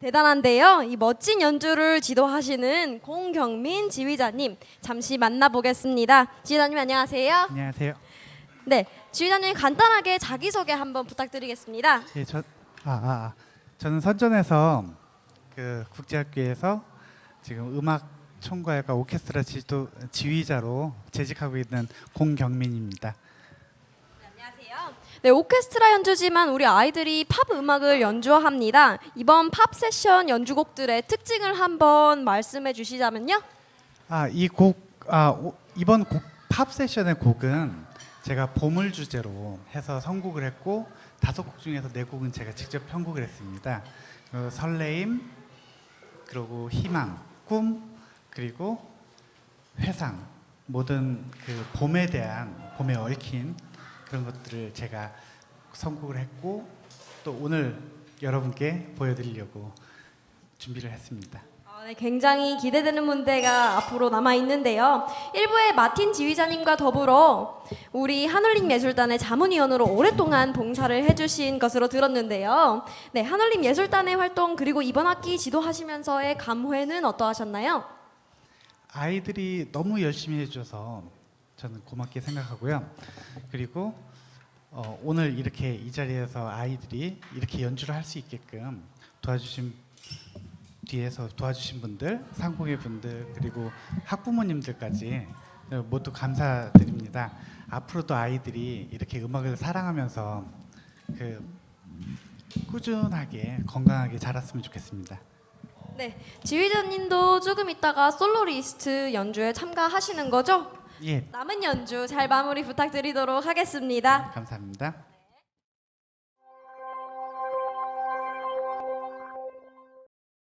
대단한데요. 이 멋진 연주를 지도하시는 공경민 지휘자님 잠시 만나보겠습니다. 지휘자님 안녕하세요. 안녕하세요. 네, 지휘자님 간단하게 자기 소개 한번 부탁드리겠습니다. 예, 저, 아, 아, 아. 저는 선전에서 그 국제학교에서 지금 음악 총괄과 오케스트라 지도 지휘자로 재직하고 있는 공경민입니다. 네, 오케스트라 연주지만 우리 아이들이 팝 음악을 연주합니다. 이번 팝 세션 연주곡들의 특징을 한번 말씀해 주시자면요. 아, 이 곡, 아, 오- 이번 곡, 팝 세션의 곡은 제가 봄을 주제로 해서 선곡을 했고 다섯 곡 중에서 네 곡은 제가 직접 편곡을 했습니다. 그 설레임, 그리고 희망, 꿈, 그리고 회상 모든 그 봄에 대한 봄에 얽힌 그런 것들을 제가 선곡을 했고 또 오늘 여러분께 보여드리려고 준비를 했습니다. 아, 네, 굉장히 기대되는 문제가 앞으로 남아 있는데요. 1부의 마틴 지휘자님과 더불어 우리 한올림 예술단의 자문위원으로 오랫동안 봉사를 해주신 것으로 들었는데요. 네, 한올림 예술단의 활동 그리고 이번 학기 지도하시면서의 감회는 어떠하셨나요? 아이들이 너무 열심히 해줘서 저는 고맙게 생각하고요. 그리고 어, 오늘 이렇게 이 자리에서 아이들이 이렇게 연주를 할 수 있게끔 도와주신 뒤에서 도와주신 분들, 상공의 분들 그리고 학부모님들까지 모두 감사드립니다. 앞으로도 아이들이 이렇게 음악을 사랑하면서 그 꾸준하게 건강하게 자랐으면 좋겠습니다. 네, 지휘자님도 조금 있다가 솔로리스트 연주에 참가하시는 거죠? 예, 남은 연주 잘 마무리 부탁드리도록 하겠습니다. 감사합니다.